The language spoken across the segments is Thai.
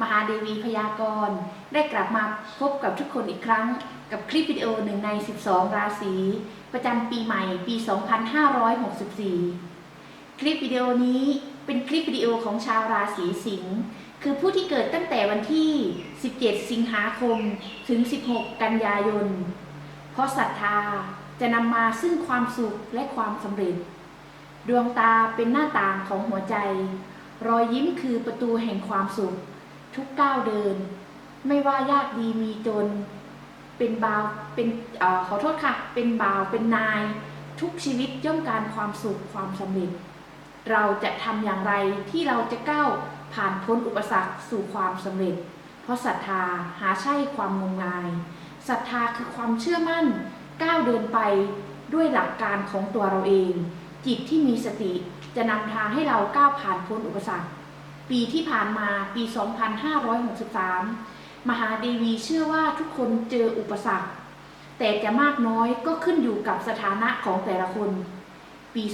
มหาเดวีพยากรณ์ ได้กลับมาพบกับทุกคนอีกครั้ง กับคลิปวิดีโอหนึ่งใน 12 ราศี ประจำปีใหม่ปี 2564 คลิปวิดีโอนี้เป็นคลิปวิดีโอของชาวราศีสิงห์คือผู้ที่เกิดตั้งแต่วันที่ 17 สิงหาคมถึง 16 กันยายน เพราะศรัทธาจะนำมาซึ่งความสุขและความสำเร็จ ดวงตาเป็นหน้าต่างของหัวใจ รอยยิ้มคือประตูแห่งความสุข ทุกก้าวเดิน ไม่ว่ายากดีมีจน เป็นบาวเป็นอขอโทษค่ะ เป็นบาวเป็นนาย ทุกชีวิตย่อมการความสุขความสำเร็จ เราจะทำอย่างไรที่เราจะก้าวผ่านพ้นอุปสรรคสู่ความสำเร็จ เพราะศรัทธาหาใช่ความงมงายศรัทธาคือความเชื่อมั่น ก้าวเดินไปด้วยหลักการของตัวเราเอง จิตที่มีสติจะนำทางให้เราก้าวผ่านพ้นอุปสรรค ปีที่ผ่านมาปี 2563 มหาเดวีเชื่อว่าทุกคนเจออุปสรรค แต่จะมากน้อยก็ขึ้นอยู่กับสถานะของแต่ละคน ปี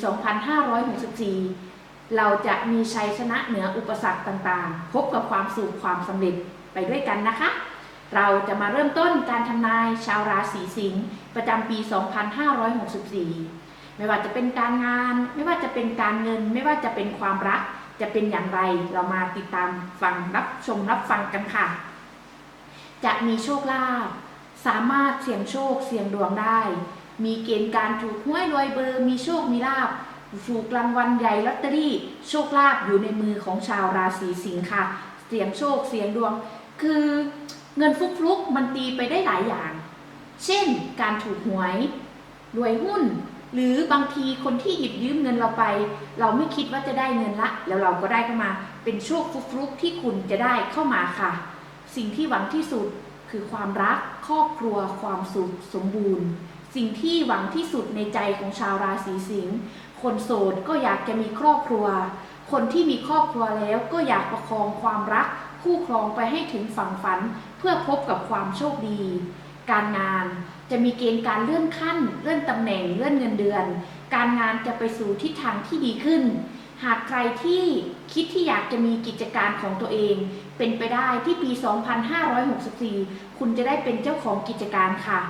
2564 เราจะมีชัยชนะเหนืออุปสรรคต่างๆ พบกับความสุขความสำเร็จไปด้วยกันนะคะ เราจะมาเริ่มต้นการทำนายชาวราศีสิงห์ประจำปี 2564 ไม่ว่าจะเป็นการงาน ไม่ว่าจะเป็นการเงิน ไม่ว่าจะเป็นความรัก จะเป็นอย่างไรเรามาติดตามฟังรับชมรับฟังกันค่ะ จะมีโชคลาภสามารถเสี่ยงโชคเสี่ยงดวงได้ มีเกณฑ์การถูกหวยรวยเบอร์มีโชคมีลาภถูกรางวัลใหญ่ลอตเตอรี่ โชคลาภอยู่ในมือของชาวราศีสิงค์ค่ะ เสี่ยงโชคเสี่ยงดวง คือเงินฟุกฟุกมันตีไปได้หลายอย่าง เช่น การถูกหวย รวยหุ้น หรือบางทีคนที่หยิบยืมเงินเราไป เราไม่คิดว่าจะได้เงินละ แล้วเราก็ได้เข้ามา เป็นโชคฟลุกๆที่คุณจะได้เข้ามาค่ะ สิ่งที่หวังที่สุดคือความรักครอบครัวความสุขสมบูรณ์ สิ่งที่หวังที่สุดในใจของชาวราศีสิงห์คนโสดก็อยากจะมีครอบครัว คนที่มีครอบครัวแล้วก็อยากประคองความรักคู่ครองไปให้ถึงฝั่งฝัน เพื่อพบกับความโชคดี การงานจะมีเกณฑ์การเลื่อนขั้น เลื่อนตำแหน่ง เลื่อนเงินเดือน การงานจะไปสู่ทิศทางที่ดีขึ้น หากใครที่คิดที่อยากจะมีกิจการของตัวเอง เป็นไปได้ที่ปี 2564 คุณจะได้เป็นเจ้าของกิจการค่ะ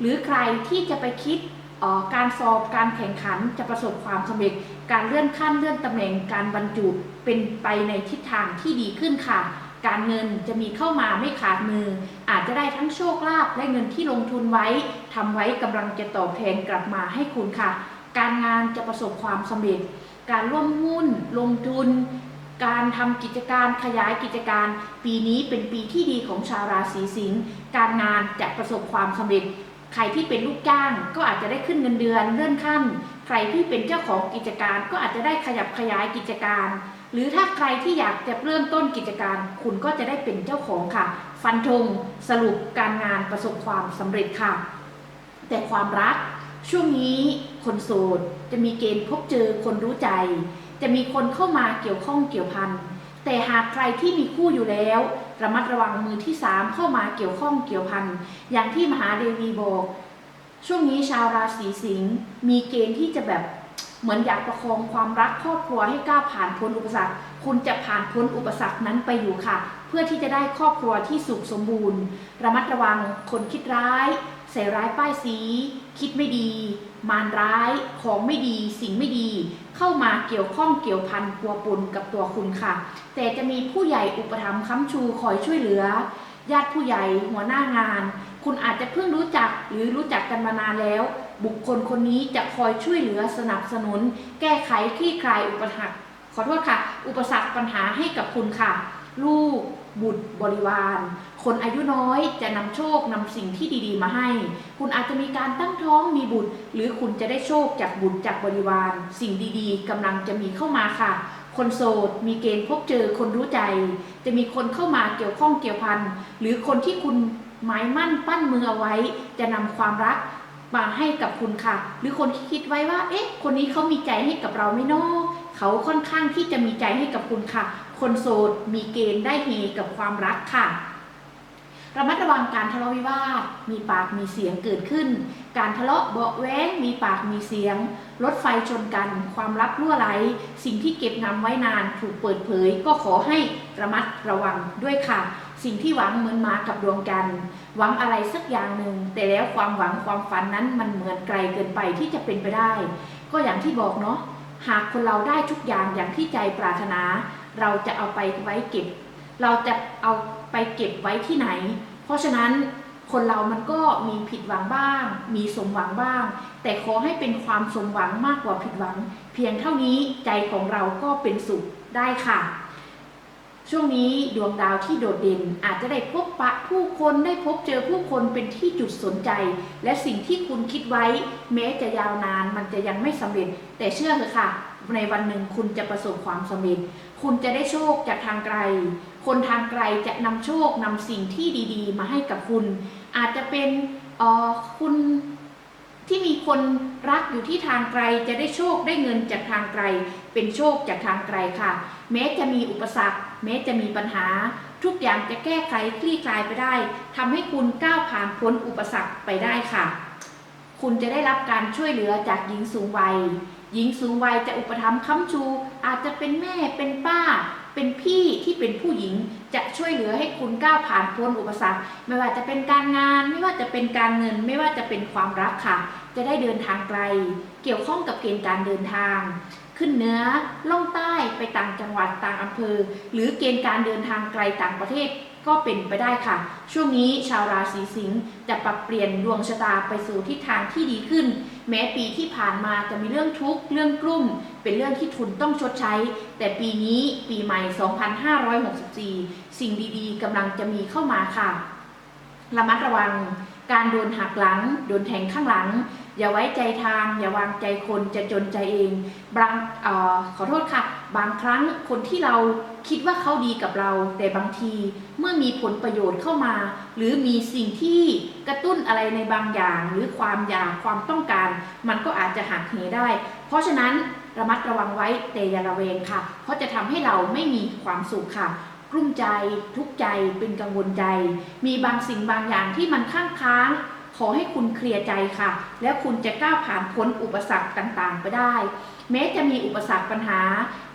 หรือใครที่จะไปคิดออการสอบการแข่งขันจะประสบความสำเร็จ การเลื่อนขั้นเลื่อนตำแหน่งการบรรจุเป็นไปในทิศทางที่ดีขึ้นค่ะ การเงินจะมีเข้ามาไม่ขาดมือ อาจจะได้ทั้งโชคลาภและเงินที่ลงทุนไว้ทำไว้กำลังจะตอบแทนกลับมาให้คุณค่ะ การงานจะประสบความสำเร็จ การร่วมหุ้นลงทุน การทำกิจการขยายกิจการ ปีนี้เป็นปีที่ดีของชาวราศีสิงห์การงานจะประสบความสำเร็จ ใครที่เป็นลูกจ้างก็อาจจะได้ขึ้นเงินเดือนเลื่อนขั้น ใครที่เป็นเจ้าของกิจการก็อาจจะได้ขยับขยายกิจการ หรือถ้าใครที่อยากจะเริ่มต้นกิจการ คุณก็จะได้เป็นเจ้าของค่ะ ฟันธงสรุปการงานประสบความสำเร็จค่ะ แต่ความรัก ช่วงนี้คนโสดจะมีเกณฑ์พบเจอคนรู้ใจ จะมีคนเข้ามาเกี่ยวข้องเกี่ยวพันแต่หากใครที่มีคู่อยู่แล้ว ระมัดระวังมือที่สามเข้ามาเกี่ยวข้องเกี่ยวพันอย่างที่มหาเดวีบอกช่วงนี้ชาวราศีสิงห์มีเกณฑ์ที่จะแบบ เหมือนอยากประคองความรักครอบครัวให้ก้าวผ่านพ้นอุปสรรค คุณจะผ่านพ้นอุปสรรคนั้นไปอยู่ค่ะ เพื่อที่จะได้ครอบครัวที่สุขสมบูรณ์ ระมัดระวังคนคิดร้าย ใส่ร้ายป้ายสี คิดไม่ดี มารร้าย ของไม่ดี สิ่งไม่ดี เข้ามาเกี่ยวข้องเกี่ยวพันพัวปนกับตัวคุณค่ะ แต่จะมีผู้ใหญ่อุปถัมภ์ค้ำชูคอยช่วยเหลือ ญาติผู้ใหญ่หัวหน้างาน คุณอาจจะเพิ่งรู้จักหรือรู้จักกันมานานแล้ว บุคคลคนนี้จะคอยช่วยเหลือสนับสนุน แก้ไขคลี่คลายอุปสรรคขอโทษค่ะ อุปสรรคปัญหาให้กับคุณค่ะ ลูกบุตรบริวาร คนอายุน้อยจะนำโชคนำสิ่งที่ดีๆ มาให้ คุณอาจจะมีการตั้งท้องมีบุตร หรือคุณจะได้โชคจากบุตรจากบริวาร สิ่งดีๆกำลังจะมีเข้ามาค่ะ คนโสดมีเกณฑ์พบเจอคนรู้ใจ จะมีคนเข้ามาเกี่ยวข้องเกี่ยวพันหรือคนที่คุณหมายมั่นปั้นมือเอาไว้ จะนำความรักมาให้กับคุณค่ะ หรือคนที่คิดไว้ว่า เอ๊ะ คนนี้เขามีใจให้กับเราไหม่นอเขาค่อนข้างที่จะมีใจให้กับคุณค่ะ คนโสดมีเกณฑ์ได้เฮกับความรักค่ะ ระมัดระวังการทะเลาะวิวาท มีปากมีเสียงเกิดขึ้น การทะเลาะเบาะแว้ง มีปากมีเสียง รถไฟชนกัน ความลับรั่วไหล สิ่งที่เก็บงำไว้นานถูกเปิดเผย ก็ขอให้ระมัดระวังด้วยค่ะ สิ่งที่หวังเหมือนมากับดวงจัน หวังอะไรสักอย่างหนึ่ง แต่แล้วความหวังความฝันนั้นมันเหมือนไกลเกินไปที่จะเป็นไปได้ ก็อย่างที่บอกเนาะ หากคนเราได้ทุกอย่างอย่างที่ใจปรารถนา เราจะเอาไปไว้เก็บ เราจะเอา ไปเก็บไว้ที่ไหน เพราะฉะนั้นคนเรามันก็มีผิดหวังบ้าง มีสมหวังบ้าง แต่ขอให้เป็นความสมหวังมากกว่าผิดหวัง เพียงเท่านี้ใจของเราก็เป็นสุขได้ค่ะ ช่วงนี้ดวงดาวที่โดดเด่นอาจจะได้พบปะผู้คนได้พบเจอผู้คนเป็นที่จุดสนใจ และสิ่งที่คุณคิดไว้ แม้จะยาวนานมันจะยังไม่สำเร็จ แต่เชื่อเถอะค่ะ ในวันหนึ่งคุณจะประสบความสำเร็จ คุณจะได้โชคจากทางไกล คนทางไกลจะนำโชคนำสิ่งที่ดีๆ มาให้กับคุณ อาจจะเป็นคุณที่มีคนรักอยู่ที่ทางไกลจะได้โชคได้เงินจากทางไกล เป็นโชคจากทางไกลค่ะ แม้จะมีอุปสรรค แม้จะมีปัญหา ทุกอย่างจะแก้ไขคลี่คลายไปได้ทำให้คุณก้าวผ่านพ้นอุปสรรคไปได้ค่ะ คุณจะได้รับการช่วยเหลือจากหญิงสูงวัย หญิงสูงวัยจะอุปถัมภ์ค้ำชู อาจจะเป็นแม่เป็นป้า เป็นพี่ที่เป็นผู้หญิงจะช่วยเหลือให้คุณก้าวผ่านพ้นอุปสรรค ไม่ว่าจะเป็นการงาน ไม่ว่าจะเป็นการเงิน ไม่ว่าจะเป็นความรักค่ะ จะได้เดินทางไกล เกี่ยวข้องกับเกณฑ์การเดินทาง ขึ้นเหนือล่องใต้ไปต่างจังหวัดต่างอำเภอ หรือเกณฑ์การเดินทางไกลต่างประเทศ ก็เป็นไปได้ค่ะ ช่วงนี้ชาวราศีสิงห์จะปรับเปลี่ยนดวงชะตาไปสู่ทิศทางที่ดีขึ้น แม้ปีที่ผ่านมาจะมีเรื่องทุกข์เรื่องกลุ่ม เป็นเรื่องที่ทุนต้องชดใช้ แต่ปีนี้ปีใหม่ 2564 สิ่งดีๆกำลังจะมีเข้ามาค่ะ ระมัดระวัง การโดนหักหลัง โดนแทงข้างหลัง อย่าไว้ใจทาง อย่าวางใจคนจะจนใจเองบางออขอโทษค่ะ บางครั้งคนที่เราคิดว่าเขาดีกับเรา แต่บางทีเมื่อมีผลประโยชน์เข้ามา หรือมีสิ่งที่กระตุ้นอะไรในบางอย่าง หรือความอยากความต้องการ มันก็อาจจะหักเหได้ เพราะฉะนั้นระมัดระวังไว้แต่อย่าระเวงค่ะ เพราะจะทำให้เราไม่มีความสุขค่ะกลุ้มใจทุกข์ใจเป็นกังวลใจ มีบางสิ่งบางอย่างที่มันข้างค้าง อให้คุณเคลียร์ใจค่ะ แล้วคุณจะก้าวผ่านพ้นอุปสรรคต่างๆ ไปได้ แม้จะมีอุปสรรคปัญหา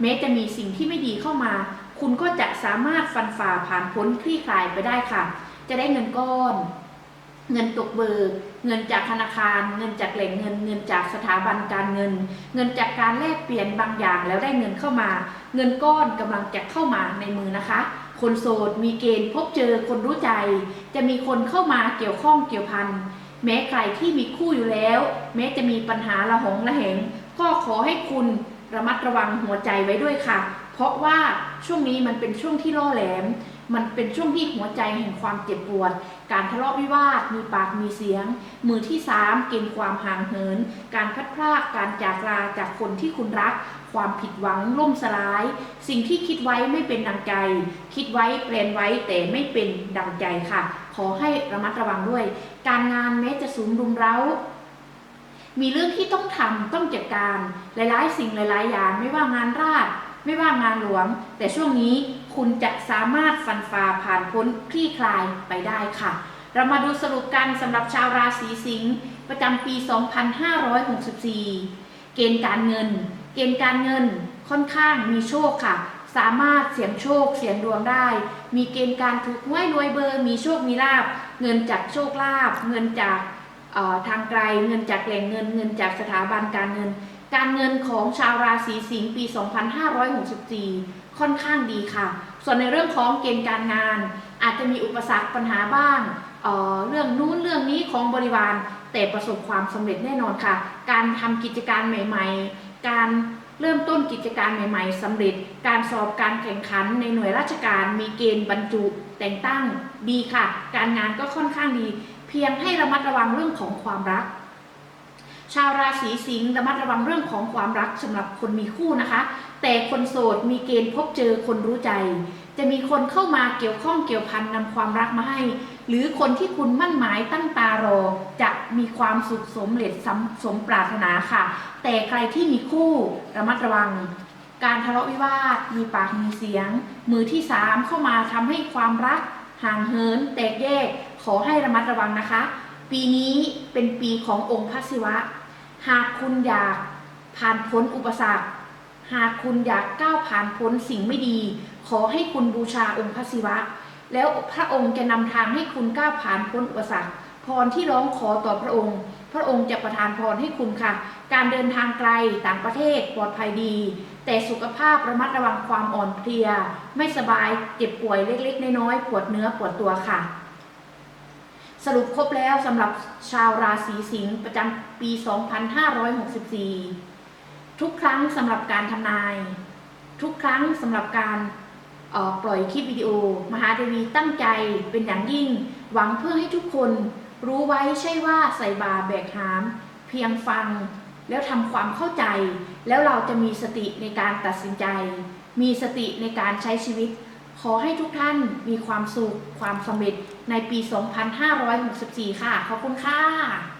แม้จะมีสิ่งที่ไม่ดีเข้ามา คุณก็จะสามารถฟันฝ่าผ่านพ้นคลี่คลายไปได้ค่ะ จะได้เงินก้อน เงินตกเบิกเงินจากธนาคาร เงินจากแหล่งเงิน เงินจากสถาบันการเงิน เงินจากการแลกเปลี่ยนบางอย่างแล้วได้เงินเข้ามา เงินก้อนกำลังจะเข้ามาในมือนะคะ คนโสดมีเกณฑ์พบเจอคนรู้ใจ จะมีคนเข้ามาเกี่ยวข้องเกี่ยวพัน แม้ใครที่มีคู่อยู่แล้ว แม้จะมีปัญหาละหองละแหง ก็ขอให้คุณระมัดระวังหัวใจไว้ด้วยค่ะ เพราะว่าช่วงนี้มันเป็นช่วงที่ล่อแหลม มันเป็นช่วงที่หัวใจแห่งความเจ็บปวด การทะเลาะวิวาท มีปากมีเสียง มือที่สามเกณฑ์ความห่างเหิน การพัดพรากการจากลาจากคนที่คุณรัก ความผิดหวังล่มสลาย สิ่งที่คิดไว้ไม่เป็นดังใจ คิดไว้แปลนไว้แต่ไม่เป็นดังใจค่ะ ขอให้ระมัดระวังด้วย การงานแม้จะสูงรุมเร้า มีเรื่องที่ต้องทำต้องจัดการหลายๆ สิ่งหลาย ๆ อย่างไม่ว่างานราชไม่ว่างานหลวง แต่ช่วงนี้คุณจะสามารถฟันฝ่าผ่านพ้นคลี่คลายไปได้ค่ะ เรามาดูสรุปกันสำหรับชาวราศีสิงห์ประจำปี 2564 เกณฑ์การเงิน เกณฑ์การเงินค่อนข้างมีโชคค่ะ สามารถเสี่ยงโชคเสี่ยงดวงได้ มีเกณฑ์การถูกหวยรวยเบอร์ มีโชคมีลาบ เงินจากโชคลาภเงินจากทางไกล เงินจากแหล่งเงิน เงินจากสถาบันการเงิน การเงินของชาวราศีสิงห์ปี 2564 ค่อนข้างดีค่ะ ส่วนในเรื่องของเกณฑ์การงาน อาจจะมีอุปสรรคปัญหาบ้างเเรื่องนู้นเรื่องนี้ของบริวารแต่ประสบความสำเร็จแน่นอนค่ะ การทำกิจการใหม่ ๆ การ เริ่มต้นกิจการใหม่ ๆสำเร็จ การสอบการแข่งขันในหน่วยราชการมีเกณฑ์บรรจุแต่งตั้งดีค่ะ การงานก็ค่อนข้างดี เพียงให้ระมัดระวังเรื่องของความรัก ชาวราศีสิงห์ระมัดระวังเรื่องของความรักสำหรับคนมีคู่นะคะ แต่คนโสดมีเกณฑ์พบเจอคนรู้ใจ จะมีคนเข้ามาเกี่ยวข้องเกี่ยวพันนำความรักมาให้ หรือคนที่คุณมั่นหมายตั้งตารอ จะมีความสุขสมเร็จสมสมปรารถนาค่ะ แต่ใครที่มีคู่ระมัดระวัง การทะเลาะวิวาทมีปากมีเสียง มือที่สามเข้ามาทำให้ความรักห่างเหินแตกแยกขอให้ระมัดระวังนะคะ ปีนี้เป็นปีขององค์พระศิวะ หากคุณอยากผ่านพ้นอุปสรรค หากคุณอยากก้าวผ่านพ้นสิ่งไม่ดี ขอให้คุณบูชาองค์พระศิวะ แล้วพระองค์จะนำทางให้คุณก้าวผ่านพ้นอุปสรรค พรที่ร้องขอต่อพระองค์ พระองค์จะประทานพรให้คุณค่ะ การเดินทางไกลต่างประเทศปลอดภัยดี แต่สุขภาพระมัดระวังความอ่อนเพลีย ไม่สบายเจ็บป่วยเล็กๆ น้อยๆปวดเนื้อปวดตัวค่ะ สรุปครบแล้วสำหรับชาวราศีสิงห์ประจำปี 2564 ทุกครั้งสำหรับการทำนาย ทุกครั้งสำหรับการเอ่อปล่อยคลิปวิดีโอ มหาเทวีตั้งใจเป็นอย่างยิ่ง หวังเพื่อให้ทุกคนรู้ไว้ใช่ว่าใส่บาแบกหาม เพียงฟัง แล้วทำความเข้าใจ แล้วเราจะมีสติในการตัดสินใจ มีสติในการใช้ชีวิต ขอให้ทุกท่านมีความสุข ความสำเร็จในปี 2564 ค่ะ ขอบคุณค่ะ